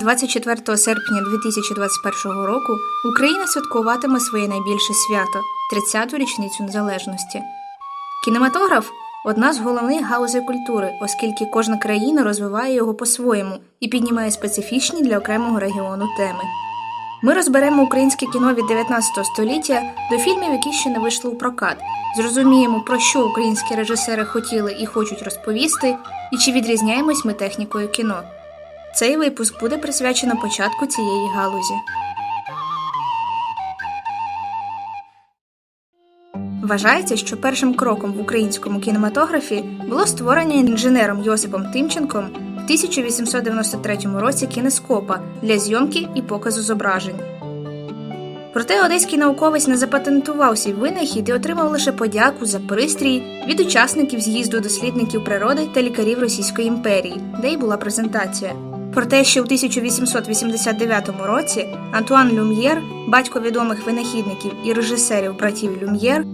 24 серпня 2021 року Україна святкуватиме своє найбільше свято 30-ту річницю незалежності. Кінематограф одна з головних галузей культури, оскільки кожна країна розвиває його по-своєму і піднімає специфічні для окремого регіону теми. Ми розберемо українське кіно від 19 століття до фільмів, які ще не вийшли у прокат, зрозуміємо, про що українські режисери хотіли і хочуть розповісти, і чи відрізняємось ми технікою кіно. Цей випуск буде присвячено початку цієї галузі. Вважається, що першим кроком в українському кінематографі було створення інженером Йосипом Тимченком в 1893 році кінескопа для зйомки і показу зображень. Проте одеський науковець не запатентував свій винахід і отримав лише подяку за пристрій від учасників з'їзду дослідників природи та лікарів Російської імперії, де й була презентація. Проте, що в 1889 році Антуан Люм'єр, батько відомих винахідників і режисерів братів Люм'єр,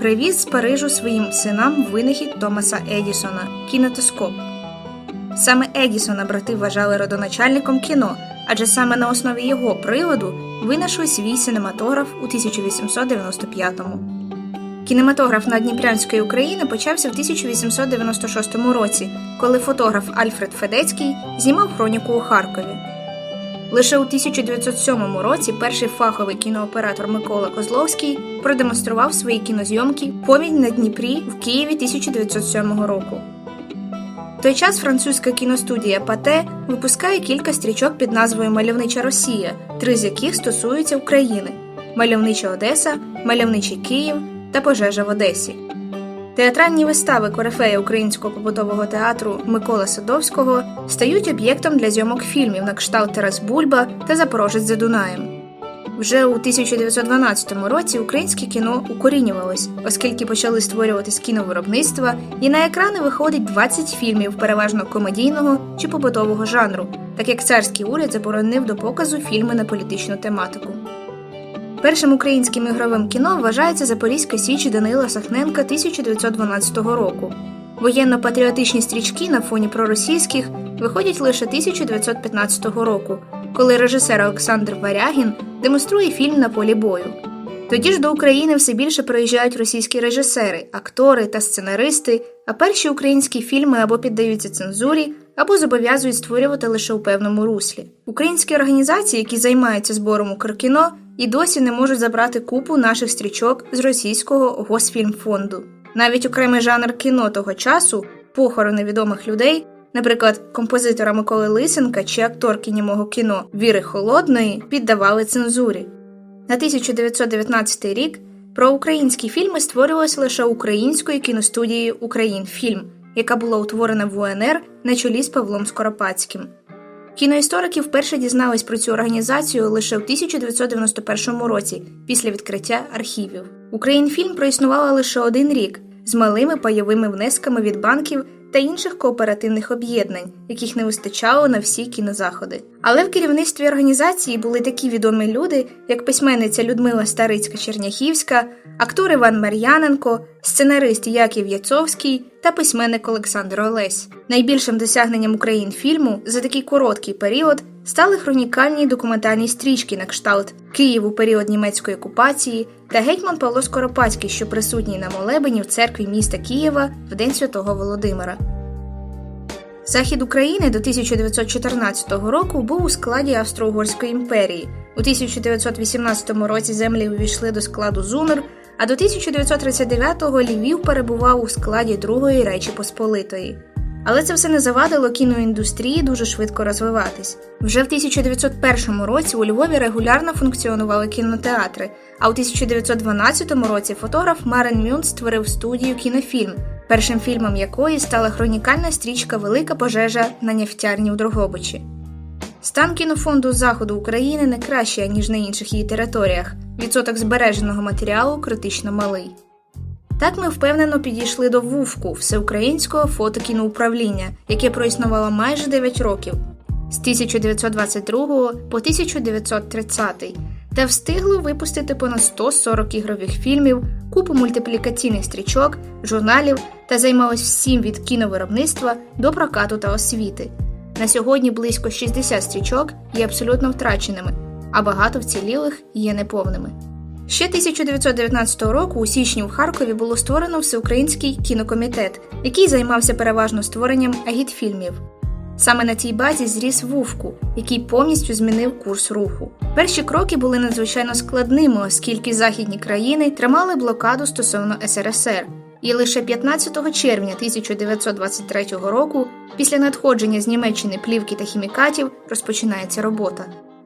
привіз з Парижу своїм синам винахід Томаса Едісона кінетоскоп. Саме Едісона брати вважали родоначальником кіно, адже саме на основі його приладу винайшли свій синематограф у 1895-му. Кінематограф на Дніпрянської України почався в 1896 році, коли фотограф Альфред Федецький знімав хроніку у Харкові. Лише у 1907 році перший фаховий кінооператор Микола Козловський продемонстрував свої кінозйомки «Помінь на Дніпрі в Києві 1907 року. В той час французька кіностудія Пате випускає кілька стрічок під назвою Мальовнича Росія, три з яких стосуються України: Мальовнича Одеса, Мальовничий Київ та Пожежа в Одесі. Театральні вистави корифея українського побутового театру Микола Садовського стають об'єктом для зйомок фільмів на кшталт Тарас Бульба та Запорожець за Дунаєм. Вже у 1912 році українське кіно укорінювалось, оскільки почали створюватись кіновиробництва, і на екрани виходить 20 фільмів, переважно комедійного чи побутового жанру, так як царський уряд заборонив до показу фільми на політичну тематику. Першим українським ігровим кіно вважається Запорізька Січ Данила Сахненка 1912 року. Воєнно-патріотичні стрічки на фоні проросійських виходять лише 1915 року, коли режисер Олександр Варягін демонструє фільм на полі бою. Тоді ж до України все більше приїжджають російські режисери, актори та сценаристи, а перші українські фільми або піддаються цензурі, або зобов'язують створювати лише у певному руслі. Українські організації, які займаються збором укркіно, і досі не можуть забрати купу наших стрічок з російського Госфільмфонду. Навіть окремий жанр кіно того часу, похорони відомих людей, наприклад, композитора Миколи Лисенка чи акторки німого кіно Віри Холодної, піддавали цензурі. На 1919 рік про українські фільми створювалися лише українською кіностудією Українфільм, яка була утворена в УНР на чолі з Павлом Скоропадським. Кіноісторики вперше дізнались про цю організацію лише в 1991 році, після відкриття архівів. Українфільм проіснувала лише один рік з малими пайовими внесками від банків та інших кооперативних об'єднань, яких не вистачало на всі кінозаходи. Але в керівництві організації були такі відомі люди, як письменниця Людмила Старицька Черняхівська, актор Іван Мар'яненко, сценарист Яків Яцовський та письменник Олександр Олесь. Найбільшим досягненням Українфільму за такий короткий період стали хронікальні документальні стрічки на кшталт Київ у період німецької окупації та гетьман Павло Скоропадський, що присутній на молебені в церкві міста Києва в День Святого Володимира. Захід України до 1914 року був у складі Австро-Угорської імперії. У 1918 році землі увійшли до складу ЗУНР, а до 1939-го Львів перебував у складі Другої Речі Посполитої. Але це все не завадило кіноіндустрії дуже швидко розвиватись. Вже в 1901 році у Львові регулярно функціонували кінотеатри, а у 1912 році фотограф Марен Мюн створив студію кінофільм, першим фільмом якої стала хронікальна стрічка Велика пожежа на нефтярні у Дрогобичі. Стан кінофонду Заходу України не кращий, ніж на інших її територіях. Відсоток збереженого матеріалу критично малий. Так ми впевнено підійшли до ВУФКу Всеукраїнського фотокіноуправління, яке проіснувало майже 9 років з 1922 по 1930 та встигло випустити понад 140 ігрових фільмів, купу мультиплікаційних стрічок, журналів та займалось всім від кіновиробництва до прокату та освіти. На сьогодні близько 60 стрічок є абсолютно втраченими, а багато вцілілих є неповними. Ще 1919 року у січні в Харкові було створено всеукраїнський кінокомітет, який займався переважно створенням агітфільмів. Саме на цій базі зріс Вувку, який повністю змінив курс руху. Перші кроки були надзвичайно складними, оскільки західні країни тримали блокаду стосовно СРСР. І лише 15 червня 1923 року, після надходження з Німеччини плівки та хімікатів, розпочинається робота.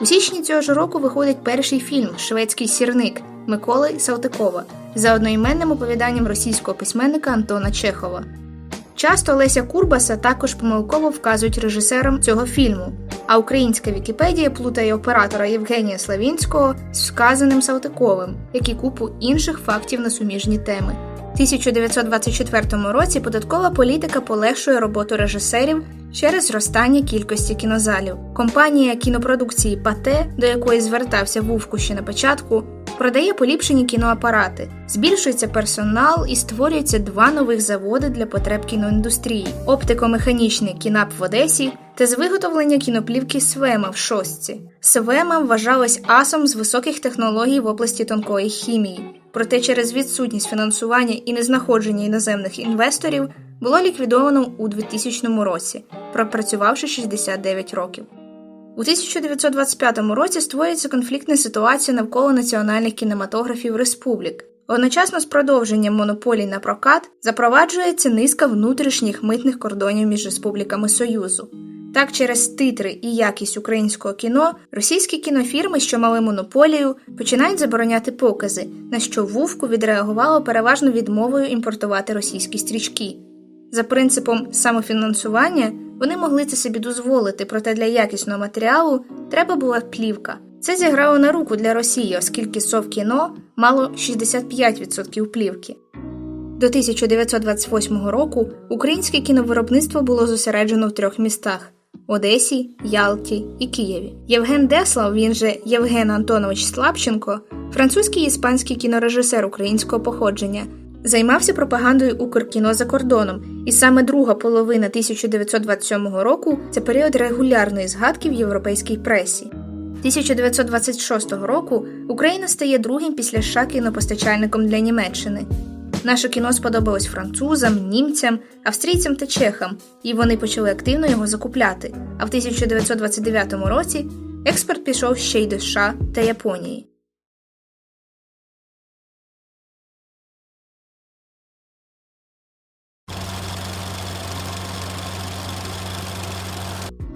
У січні цього ж року виходить перший фільм Шведський сірник Миколи Салтикова за одноіменним оповіданням російського письменника Антона Чехова. Часто Леся Курбаса також помилково вказують режисером цього фільму, а українська Вікіпедія плутає оператора Євгенія Славінського з вказаним Салтиковим, як і купу інших фактів на суміжні теми. У 1924 році податкова політика полегшує роботу режисерів через зростання кількості кінозалів. Компанія кінопродукції Пате, до якої звертався Вовку ще на початку, продає поліпшені кіноапарати, збільшується персонал і створюються два нових заводи для потреб кіноіндустрії: оптико-механічний кінап в Одесі та з виготовлення кіноплівки Свема в Шостці. Свема вважалась асом з високих технологій в області тонкої хімії. Проте через відсутність фінансування і незнаходження іноземних інвесторів було ліквідовано у 2000 році, пропрацювавши 69 років. У 1925 році створюється конфліктна ситуація навколо національних кінематографів республік. Одночасно з продовженням монополій на прокат запроваджується низка внутрішніх митних кордонів між республіками Союзу. Так, через титри і якість українського кіно російські кінофірми, що мали монополію, починають забороняти покази, на що Вувку відреагувало переважно відмовою імпортувати російські стрічки. За принципом самофінансування вони могли це собі дозволити, проте для якісного матеріалу треба була плівка. Це зіграло на руку для Росії, оскільки Совкіно мало 65% плівки. До 1928 року українське кіновиробництво було зосереджено в трьох містах Одесі, Ялті і Києві. Євген Деслав, він же Євген Антонович Слабченко, французький і іспанський кінорежисер українського походження, займався пропагандою Укркіно за кордоном, і саме друга половина 1927 року це період регулярної згадки в європейській пресі. 1926 року Україна стає другим після США кінопостачальником для Німеччини. Наше кіно сподобалось французам, німцям, австрійцям та чехам, і вони почали активно його закупляти. А в 1929 році експорт пішов ще й до США та Японії.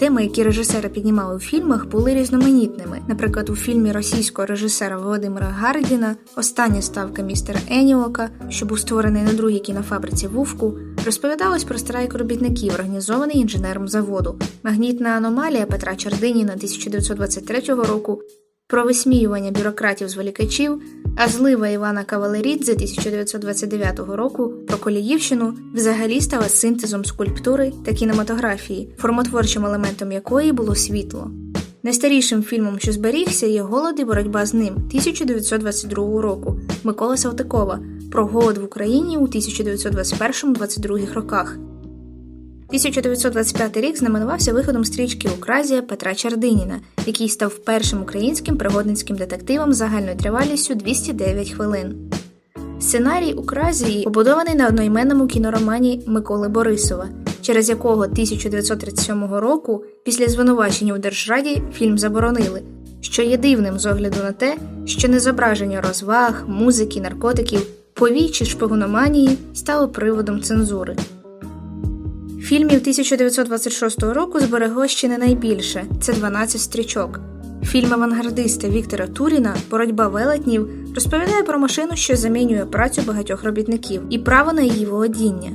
Теми, які режисери піднімали у фільмах, були різноманітними. Наприклад, у фільмі російського режисера Володимира Гардіна Остання ставка містера Енілока, що був створений на другій кінофабриці Вувку, розповідалось про страйк робітників, організований інженером заводу, магнітна аномалія Петра Чардиніна 1923 року, про висміювання бюрократів зволікачів, а злива Івана Кавалерідзе 1929 року про Коліївщину взагалі стала синтезом скульптури та кінематографії, формотворчим елементом якої було світло. Найстарішим фільмом, що зберігся, є Голод і боротьба з ним 1922 року Микола Салтикова про голод в Україні у 1921-22 роках. 1925 рік знаменувався виходом стрічки Укразія Петра Чардиніна, який став першим українським пригодницьким детективом загальною тривалістю 209 хвилин. Сценарій Укразії побудований на одноіменному кіноромані Миколи Борисова, через якого 1937 року, після звинувачення у Держраді, фільм заборонили, що є дивним з огляду на те, що незображення розваг, музики, наркотиків, повій чи шпигуноманії стало приводом цензури. Фільмів 1926 року зберегло ще не найбільше це 12 стрічок. Фільм авангардиста Віктора Туріна Боротьба велетнів розповідає про машину, що замінює працю багатьох робітників і право на її володіння.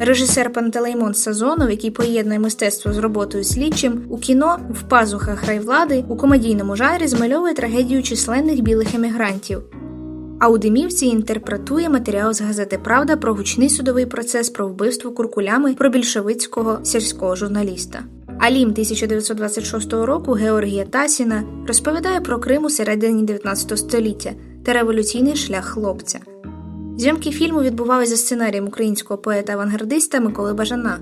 Режисер Пантелеймон Сазонов, який поєднує мистецтво з роботою слідчим, у кіно в пазухах райвлади у комедійному жанрі змальовує трагедію численних білих емігрантів. А у Димівці інтерпретує матеріал з газети Правда про гучний судовий процес про вбивство куркулями про більшовицького сільського журналіста. Алім 1926 року Георгія Тасіна розповідає про Крим у середині 19 століття та революційний шлях хлопця. Зйомки фільму відбувалися за сценарієм українського поета-авангардиста Миколи Бажана.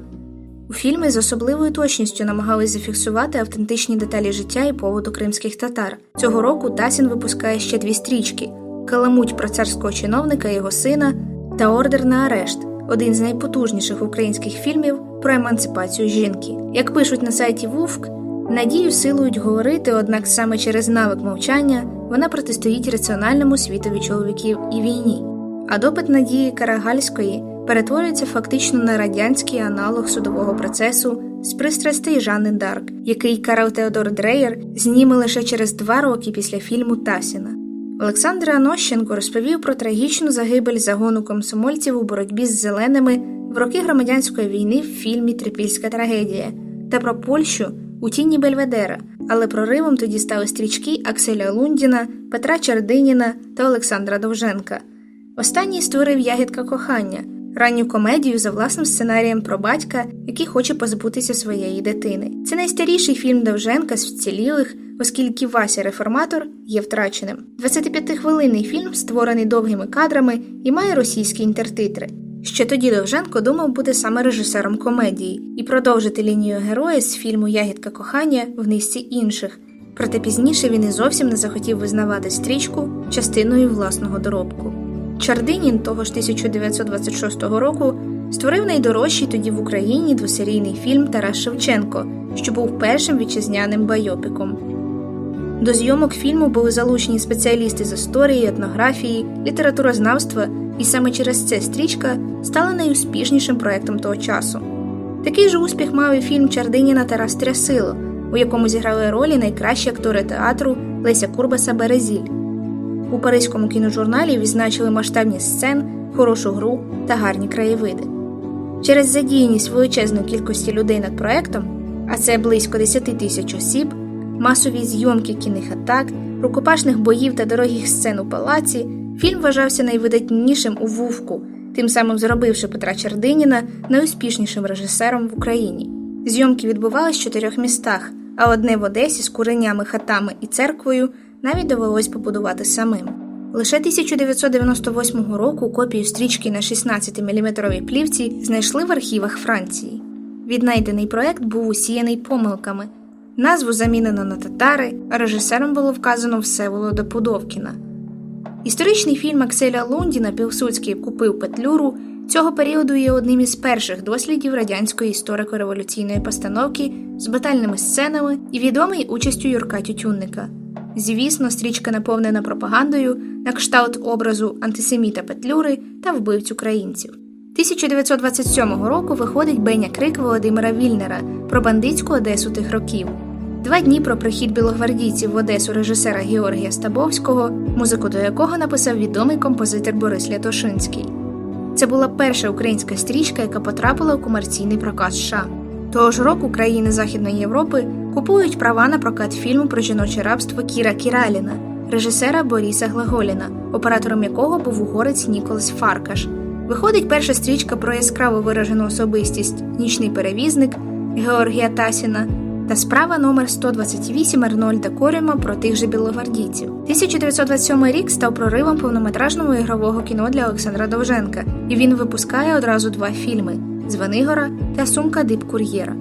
У фільмі з особливою точністю намагались зафіксувати автентичні деталі життя і поводу кримських татар. Цього року Тасін випускає ще дві стрічки: Каламуть про царського чиновника його сина та Ордер на арешт один з найпотужніших українських фільмів про емансипацію жінки. Як пишуть на сайті Вувк, надію силують говорити, однак саме через навик мовчання вона протистоїть раціональному світові чоловіків і війні. А допит Надії Карагальської перетворюється фактично на радянський аналог судового процесу з пристрастей Жанни Дарк, який Карл Теодор Дрейєр зніме лише через два роки після фільму Тасіна. Олександр Анощенко розповів про трагічну загибель загону комсомольців у боротьбі з зеленими в роки громадянської війни в фільмі Трипільська трагедія та про Польщу у тіні Бельведера, але проривом тоді стали стрічки Акселя Лундіна, Петра Чердиніна та Олександра Довженка. Останній створив ягідка кохання, ранню комедію за власним сценарієм про батька, який хоче позбутися своєї дитини. Це найстаріший фільм Довженка з вцілілих, оскільки Вася реформатор є втраченим. 25-хвилинний фільм створений довгими кадрами і має російські інтертитри. Ще тоді Довженко думав бути саме режисером комедії і продовжити лінію героя з фільму Ягідка кохання в низці інших. Проте пізніше він і зовсім не захотів визнавати стрічку частиною власного доробку. Чардинін того ж 1926 року створив найдорожчий тоді в Україні двосерійний фільм Тарас Шевченко, що був першим вітчизняним байопіком. До зйомок фільму були залучені спеціалісти з історії, етнографії, літературознавства, і саме через це стрічка стала найуспішнішим проектом того часу. Такий же успіх мав і фільм Чардиніна Тарас Трясило, у якому зіграли ролі найкращі актори театру Леся Курбаса Березіль. У Паризькому кіножурналі відзначили масштабні сцен, хорошу гру та гарні краєвиди. Через задіяність величезної кількості людей над проектом, а це близько 10 тисяч осіб, масові зйомки кінних атак, рукопашних боїв та дорогих сцен у палаці, фільм вважався найвидатнішим у Вувку, тим самим зробивши Петра Чердиніна найуспішнішим режисером в Україні. Зйомки відбувались в чотирьох містах, а одне в Одесі з куренями, хатами і церквою навіть довелось побудувати самим. Лише 1998 року копію стрічки на 16-мм плівці знайшли в архівах Франції. Віднайдений проект був усіяний помилками. Назву замінено на татари, а режисером було вказано Всеволода Пудовкіна. Історичний фільм Акселя Лундіна Пілсудський купив Петлюру цього періоду є одним із перших дослідів радянської історико-революційної постановки з батальними сценами і відомий участю Юрка Тютюнника. Звісно, стрічка наповнена пропагандою на кшталт образу антисеміта Петлюри та вбивць українців. 1927 року виходить Беня Крик Володимира Вільнера про бандитську Одесу тих років. Два дні про прихід білогвардійців в Одесу режисера Георгія Стабовського, музику до якого написав відомий композитор Борис Лятошинський. Це була перша українська стрічка, яка потрапила у комерційний прокат США. Того ж року країни Західної Європи купують права на прокат фільму про жіноче рабство Кіра Кіраліна, режисера Боріса Глаголіна, оператором якого був угорець Ніколас Фаркаш. Виходить перша стрічка про яскраво виражену особистість Нічний перевізник Георгія Тасіна та справа номер 128 Арнольда Корюма про тих же білогвардійців. 1927 рік став проривом повнометражного ігрового кіно для Олександра Довженка, і він випускає одразу два фільми Звенигора та Сумка Дип Кур'єра.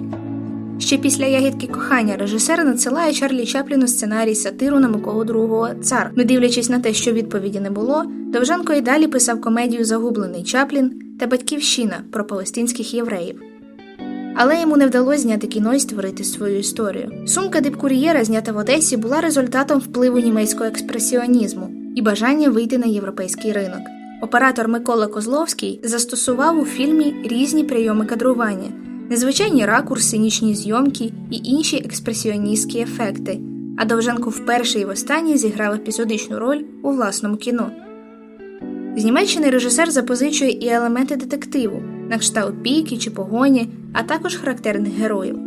Ще після ягідки кохання режисер надсилає Чарлі Чапліну сценарій сатиру на Миколу II цар. Не дивлячись на те, що відповіді не було, Довженко і далі писав комедію Загублений Чаплін та Батьківщина про палестинських євреїв. Але йому не вдалося зняти кіно і створити свою історію. Сумка дипкур'єра, знята в Одесі, була результатом впливу німецького експресіонізму і бажання вийти на європейський ринок. Оператор Микола Козловський застосував у фільмі різні прийоми кадрування, незвичайні ракурси, нічні зйомки і інші експресіоністські ефекти. А Довженко вперше і востаннє зіграв епізодичну роль у власному кіно. З Німеччини режисер запозичує і елементи детективу, на кшталт піки чи погоні, а також характерних героїв.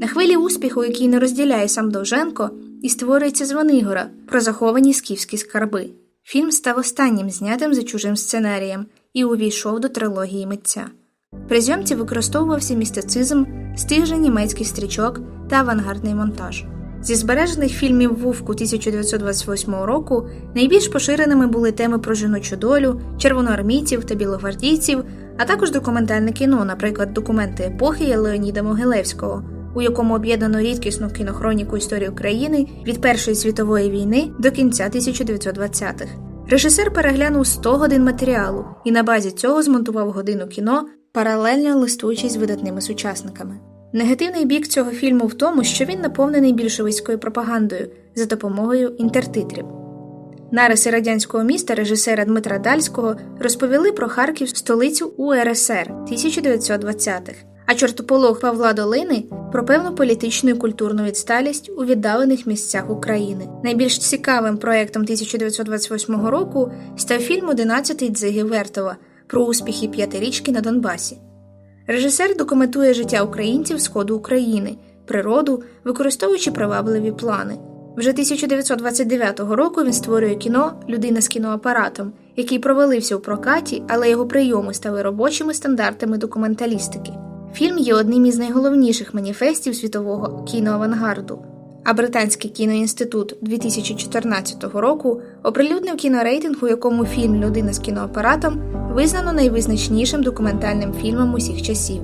На хвилі успіху, який не розділяє сам Довженко, і створюється Звонигора про заховані скіфські скарби. Фільм став останнім знятим за чужим сценарієм і увійшов до трилогії митця. При зйомці використовувався містицизм, стих же німецьких стрічок та авангардний монтаж. Зі збережених фільмів Вувку 1928 року найбільш поширеними були теми про жіночу долю, червоноармійців та білогвардійців, а також документальне кіно, наприклад, документи епохи Леоніда Могилевського, у якому об'єднано рідкісну кінохроніку історії України від Першої світової війни до кінця 1920-х. Режисер переглянув 100 годин матеріалу і на базі цього змонтував годину кіно, паралельно листуючись з видатними сучасниками. Негативний бік цього фільму в тому, що він наповнений більшовицькою пропагандою за допомогою інтертитрів. Нариси радянського міста режисера Дмитра Дальського розповіли про Харків столицю УРСР 1920-х, а чортополох Павла Долини про певну політичну і культурну відсталість у віддалених місцях України. Найбільш цікавим проектом 1928 року став фільм «11 Дзиги Вертова про успіхи п'ятирічки на Донбасі. Режисер документує життя українців Сходу України, природу, використовуючи привабливі плани. Вже 1929 року він створює кіно Людина з кіноапаратом, який провалився у прокаті, але його прийоми стали робочими стандартами документалістики. Фільм є одним із найголовніших маніфестів світового кіноавангарду. А Британський кіноінститут 2014 року оприлюднив кінорейтинг, у якому фільм Людина з кіноапаратом визнано найвизначнішим документальним фільмом усіх часів.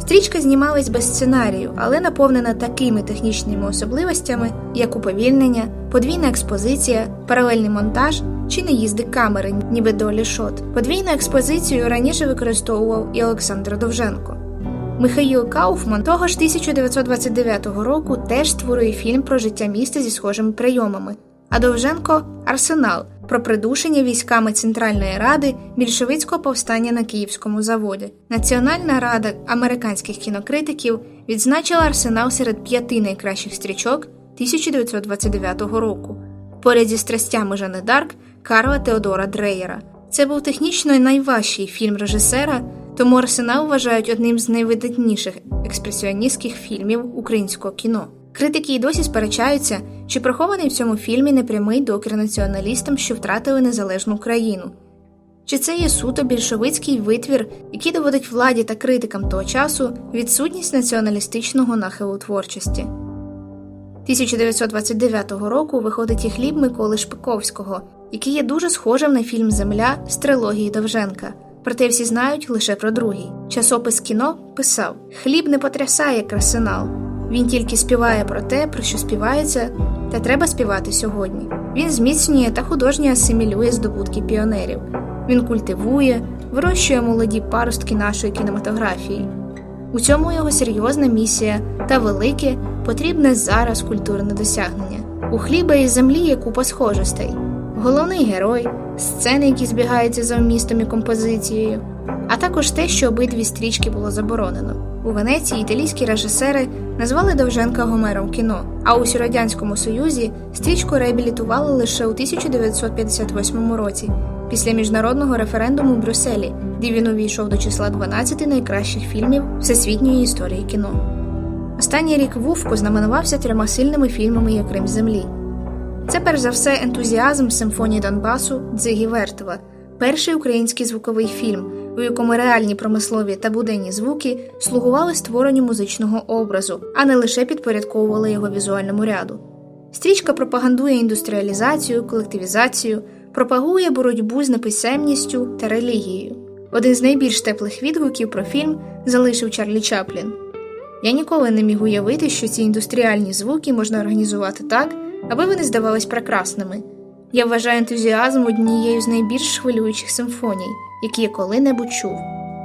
Стрічка знімалась без сценарію, але наповнена такими технічними особливостями, як уповільнення, подвійна експозиція, паралельний монтаж чи неїзди камери, ніби долі шот. Подвійну експозицію раніше використовував і Олександр Довженко. Михаїл Кауфман того ж 1929 року теж створює фільм про життя міста зі схожими прийомами, а Довженко Арсенал про придушення військами Центральної Ради більшовицького повстання на Київському заводі. Національна рада американських кінокритиків відзначила арсенал серед п'яти найкращих стрічок 1929 року, поряд зі страстями Жани Дарк Карла Теодора Дрейєра. Це був технічно найважчий фільм режисера, тому арсенал вважають одним з найвидатніших експресіоністських фільмів українського кіно. Критики й досі сперечаються, чи прихований в цьому фільмі непрямий докір націоналістам, що втратили незалежну Україну. Чи це є суто більшовицький витвір, який доводить владі та критикам того часу відсутність націоналістичного нахилу творчості? 1929 року виходить і хліб Миколи Шпиковського, який є дуже схожим на фільм Земля з трилогії Довженка. Проте всі знають лише про другий. Часопис кіно писав: Хліб не потрясає як арсенал. Він тільки співає про те, про що співається, та треба співати сьогодні. Він зміцнює та художньо асимілює здобутки піонерів. Він культивує, вирощує молоді паростки нашої кінематографії. У цьому його серйозна місія та велике, потрібне зараз культурне досягнення. У хліба і землі є купа схожостей. Головний герой, сцени, які збігаються за вмістом і композицією, а також те, що обидві стрічки було заборонено. У Венеції італійські режисери назвали Довженка Гомером кіно, а у Радянському Союзі стрічку реабілітували лише у 1958 році, після міжнародного референдуму в Брюсселі, де він увійшов до числа 12 найкращих фільмів всесвітньої історії кіно. Останній рік Вувку знаменувався трьома сильними фільмами як Крим землі. Це перш за все ентузіазм симфонії Донбасу Дзигі Вертова, перший український звуковий фільм, у якому реальні промислові та буденні звуки слугували створенню музичного образу, а не лише підпорядковували його візуальному ряду. Стрічка пропагандує індустріалізацію, колективізацію, пропагує боротьбу з неписемністю та релігією. Один з найбільш теплих відгуків про фільм залишив Чарлі Чаплін. Я ніколи не міг уявити, що ці індустріальні звуки можна організувати так, аби вони здавались прекрасними. Я вважаю ентузіазм однією з найбільш хвилюючих симфоній, які я коли-небудь чув.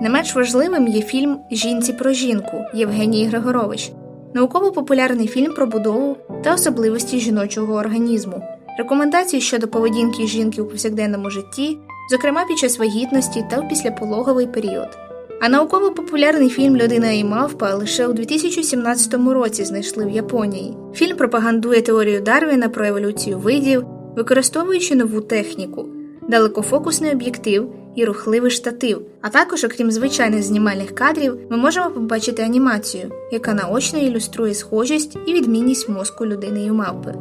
Не менш важливим є фільм Жінці про жінку Євгенії Григорович, науково-популярний фільм про будову та особливості жіночого організму, рекомендації щодо поведінки жінки у повсякденному житті, зокрема під час вагітності та в післяпологовий період. А науково-популярний фільм Людина і мавпа лише у 2017 році знайшли в Японії. Фільм пропагандує теорію Дарвіна про еволюцію видів, використовуючи нову техніку, далекофокусний об'єктив і рухливий штатив. А також, окрім звичайних знімальних кадрів, ми можемо побачити анімацію, яка наочно ілюструє схожість і відмінність мозку людини і мавпи.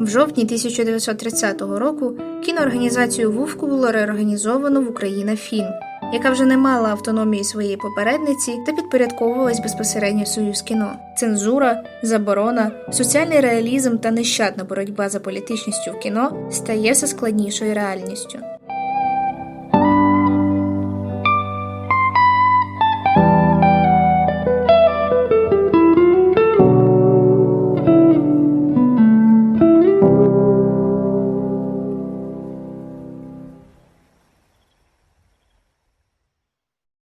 В жовтні 1930 року кіноорганізацію Вувку було реорганізовано в Україна фільм, яка вже не мала автономії своєї попередниці та підпорядковувалась безпосередньо Союз кіно. Цензура, заборона, соціальний реалізм та нещадна боротьба за політичністю в кіно стає все складнішою реальністю.